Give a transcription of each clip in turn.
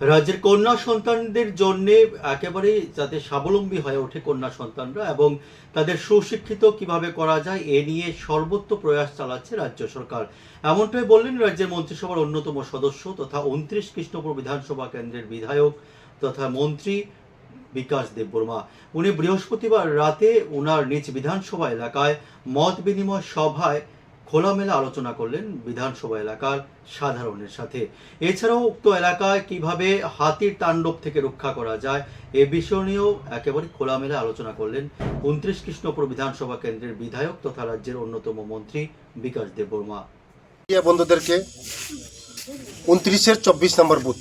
রাজ্যের কন্যা সন্তানদের জন্য একেবারে যাতে স্বাবলম্বী হয়ে ওঠে কন্যা সন্তানরা এবং তাদের সুশিক্ষিত কীভাবে করা যায়, এ নিয়ে সর্বোচ্চ প্রয়াস চালাচ্ছে রাজ্য সরকার। এমনটাই বললেন রাজ্যের মন্ত্রিসভার অন্যতম সদস্য তথা উনত্রিশ কৃষ্ণপুর বিধানসভা কেন্দ্রের বিধায়ক তথা মন্ত্রী বিকাশ দেববর্মা। উনি বৃহস্পতিবার রাতে ওনার নিজ বিধানসভা এলাকায় মত বিনিময় সভায় খোলামেলা আলোচনা করলেন বিধানসভা এলাকার সাধারণের সাথে। এছাড়াও উক্ত এলাকায় কীভাবে হাতির তাণ্ডব থেকে রক্ষা করা যায়, এ বিষয় নিয়েও একেবারে খোলামেলা আলোচনা করলেন উনত্রিশ কৃষ্ণপুর বিধানসভা কেন্দ্রের বিধায়ক তথা রাজ্যের অন্যতম মন্ত্রী বিকাশ দেববর্মা। বন্ধুদেরকে, উনত্রিশের চব্বিশ নম্বর বুথ,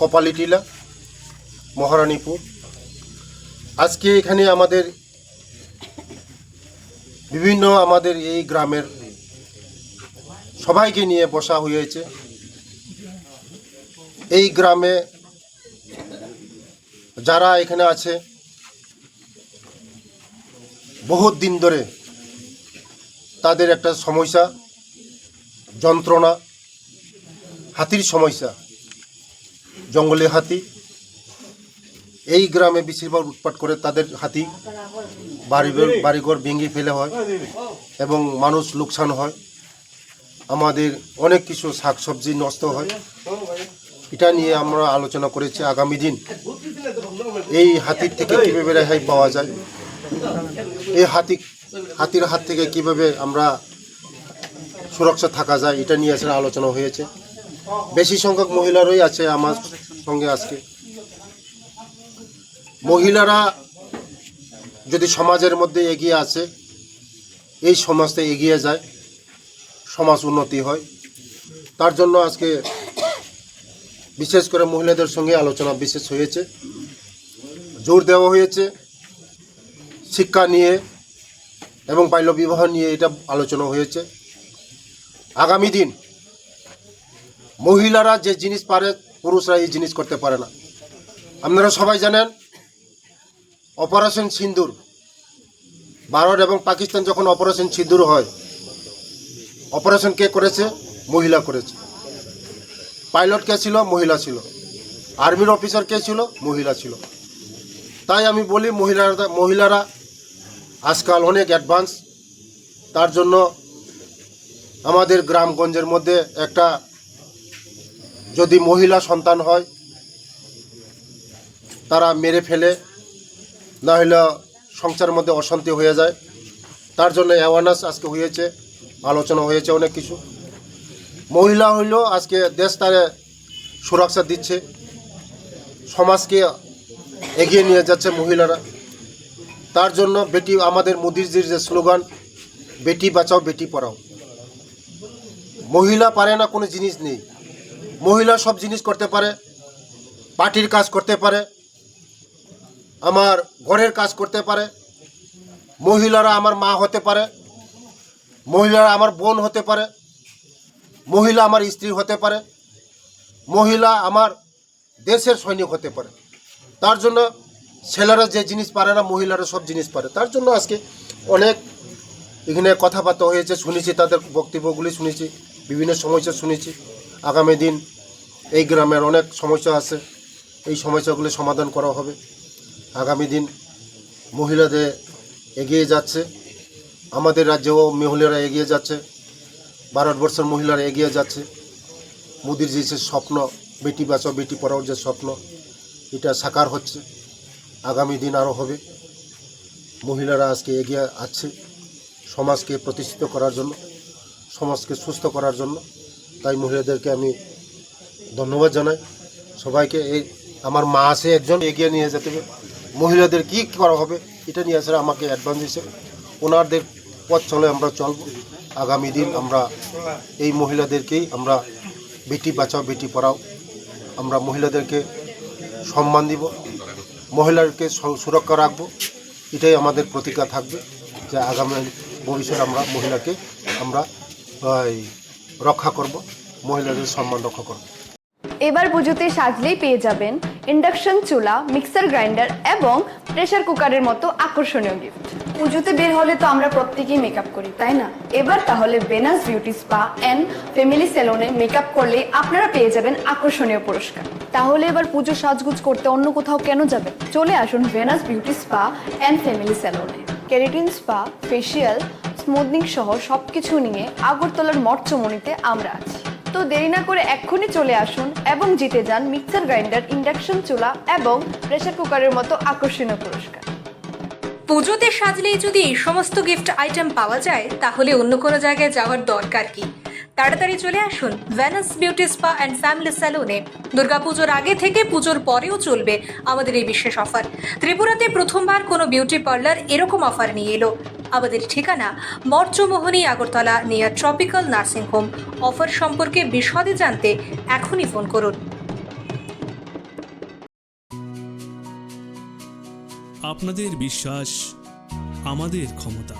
কপালিটিলা, মহারানীপুর। আজকে এখানে আমাদের বিভিন্ন আমাদের এই গ্রামের সবাইকে নিয়ে বসা হয়েছে। এই গ্রামে যারা এখানে আছে, বহুত দিন ধরে তাদের একটা সমস্যা, যন্ত্রণা, হাতির সমস্যা, জঙ্গলে হাতি। এই গ্রামে বেশিরভাগ উৎপাট করে তাদের হাতি। বাড়িঘর বাড়িঘর ভেঙে ফেলে হয় এবং মানুষ লোকসান হয়। আমাদের অনেক কিছু শাকসবজি নষ্ট হয়। এটা নিয়ে আমরা আলোচনা করেছি আগামী দিন। এই হাতির থেকে কীভাবে রেহাই পাওয়া যায়? এই হাতি হাতির হাত থেকে কীভাবে আমরা সুরক্ষা থাকা যায়? এটা নিয়ে আসলে আলোচনা হয়েছে। বেশি সংখ্যক মহিলারই আছে আমার সঙ্গে আজকে। মহিলারা যদি সমাজের মধ্যে এগিয়ে আসে, এই সমাজটা এগিয়ে যায়, সমাজ উন্নতি হয়। তার জন্য আজকে বিশেষ করে মহিলাদের সঙ্গে আলোচনা বিশেষ হয়েছে। জোর দেওয়া হয়েছে শিক্ষা নিয়ে এবং বাল্যবিবাহ নিয়ে এটা আলোচনা হয়েছে। আগামী দিন মহিলারা যে জিনিস পারে, পুরুষরা এই জিনিস করতে পারে না। আপনারা সবাই জানেন অপারেশন সিন্দুর। ভারত এবং পাকিস্তান যখন অপারেশন সিন্দুর হয়, অপারেশন কে করেছে? মহিলা করেছে। পাইলট কে ছিল? মহিলা ছিল। আর্মির অফিসার কে ছিল? মহিলা ছিল। তাই আমি বলি মহিলারা মহিলারা আজকাল অনেক অ্যাডভান্স। তার জন্য আমাদের গ্রামগঞ্জের মধ্যে একটা যদি মহিলা সন্তান হয়, তারা মেরে ফেলে। না হলে সংসারের মধ্যে অশান্তি হয়ে যায়। তার জন্য অ্যাওয়ারনেস আজকে হয়েছে, আলোচনা হয়েছে অনেক কিছু। মহিলা হইলেও আজকে দেশ তারে সুরক্ষা দিচ্ছে। সমাজকে এগিয়ে নিয়ে যাচ্ছে মহিলারা। তার জন্য বেটি, আমাদের মোদিজির যে স্লোগান, বেটি বাঁচাও, বেটি পড়াও। মহিলা পারে না কোনো জিনিস নেই। মহিলা সব জিনিস করতে পারে, পার্টির কাজ করতে পারে। আমার ঘরের কাজ করতে পারে, মহিলারা আমার মা হতে পারে, মহিলারা আমার বোন হতে পারে, মহিলা আমার স্ত্রী হতে পারে, মহিলা আমার দেশের সৈনিক হতে পারে। তার জন্য ছেলেরা যে জিনিস পারে না, মহিলারা সব জিনিস পারে। তার জন্য আজকে অনেক এখানে কথাবার্তা হয়েছে, শুনেছি তাদের বক্তব্যগুলি শুনেছি, বিভিন্ন সমস্যা শুনেছি। আগামী দিন এই গ্রামের অনেক সমস্যা আছে, এই সমস্যাগুলি সমাধান করা হবে। আগামী দিন মহিলাদের এগিয়ে যাচ্ছে। আমাদের রাজ্যেও মহিলারা এগিয়ে যাচ্ছে। ভারতবর্ষের মহিলারা এগিয়ে যাচ্ছে। মোদির যে স্বপ্ন, বেটি বাঁচাও, বেটি পড়াও যে স্বপ্ন, এটা সাকার হচ্ছে। আগামী দিন আরও হবে। মহিলারা আজকে এগিয়ে আছে সমাজকে প্রতিষ্ঠিত করার জন্য, সমাজকে সুস্থ করার জন্য। তাই মহিলাদেরকে আমি ধন্যবাদ জানাই। সবাইকে এই, আমার মা আছে একজন, এগিয়ে নিয়ে যেতে মহিলাদের কী করা হবে, এটা নিয়ে আসলে আমাকে অ্যাডভান্স হিসেবে ওনাদের পথ চলে আমরা চলব। আগামী দিন আমরা এই মহিলাদেরকেই আমরা বেটি বাঁচাও, বেটি পড়াও। আমরা মহিলাদেরকে সম্মান দিব মহিলাকে সুরক্ষা রাখব। এটাই আমাদের প্রতিজ্ঞা থাকবে যে আগামী ভবিষ্যতে আমরা মহিলাকে আমরা রক্ষা করব, মহিলাদের সম্মান রক্ষা করব। এবার পুজোতে সাজলেই পেয়ে যাবেন ইন্ডাকশন চুলা মিক্সার গ্রাইন্ডার এবং প্রেশার কুকারের মতো আকর্ষণীয় গিফট পুজোতে বের হলে তো আমরা প্রত্যেকেই মেকআপ করি, তাই না? এবার তাহলে Venus beauty spa and family সেলুনে মেকআপ করলে আপনারা পেয়ে যাবেন আকর্ষণীয় পুরস্কার। তাহলে এবার পুজো সাজগুজ করতে অন্য কোথাও কেন যাবেন? চলে আসুন Venus beauty spa and family সেলুনে কেরিটিন স্পা ফেসিয়াল স্মুথনিং সহ সব কিছু নিয়ে আগরতলার মঠচমনিতে আমরা আছি। তো দেরি না করে এক্ষুনি চলে আসুন এবং জিতে যান মিক্সার গ্রাইন্ডার ইন্ডাকশন চুলা এবং প্রেসার কুকারের মতো আকর্ষণীয় পুরস্কার। পুজোতে সাজলেই যদি এই সমস্ত গিফট আইটেম পাওয়া যায়, তাহলে অন্য কোনো জায়গায় যাওয়ার দরকার কি? তাড়াতাড়ি চলে আসুন Venus beauty spa and family স্যালুনে দুর্গাপুজোর আগে থেকে পুজোর পরেও চলবে আমাদের এই বিশেষ অফার। ত্রিপুরাতে প্রথমবার কোনো বিউটি পার্লার এরকম অফার নিয়ে এলো। আমাদের ঠিকানা Math Chowmuhani, Agartala near tropical nursing home offer সম্পর্কে বিশদে জানতে এখনই ফোন করুন। আপনাদের বিশ্বাস আমাদের ক্ষমতা।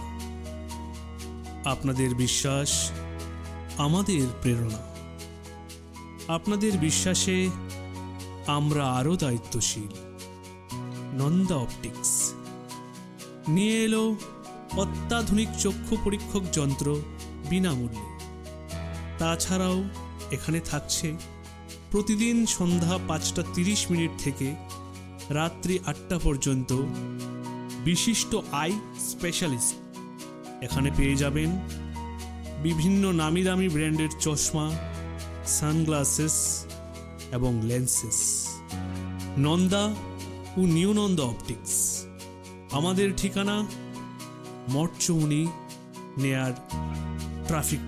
আপনাদের বিশ্বাস আমাদের প্রেরণা। আপনাদের বিশ্বাসে আমরা আরও দায়িত্বশীল। নন্দা অপটিক্স। নিয়ে এলো অত্যাধুনিক চক্ষু পরীক্ষক যন্ত্র বিনামূল্যে। তাছাড়াও এখানে থাকছে প্রতিদিন সন্ধ্যা পাঁচটা তিরিশ মিনিট থেকে রাত্রি আটটা পর্যন্ত বিশিষ্ট আই স্পেশালিস্ট। এখানে পেয়ে যাবেন বিভিন্ন নামি দামি ব্র্যান্ডের চশমা, সানগ্লাসেস এবং লেন্সেস। নন্দা ও নিউ নন্দা অপটিক্স। আমাদের ঠিকানা মঠচৌনি নেয়ার ট্রাফিক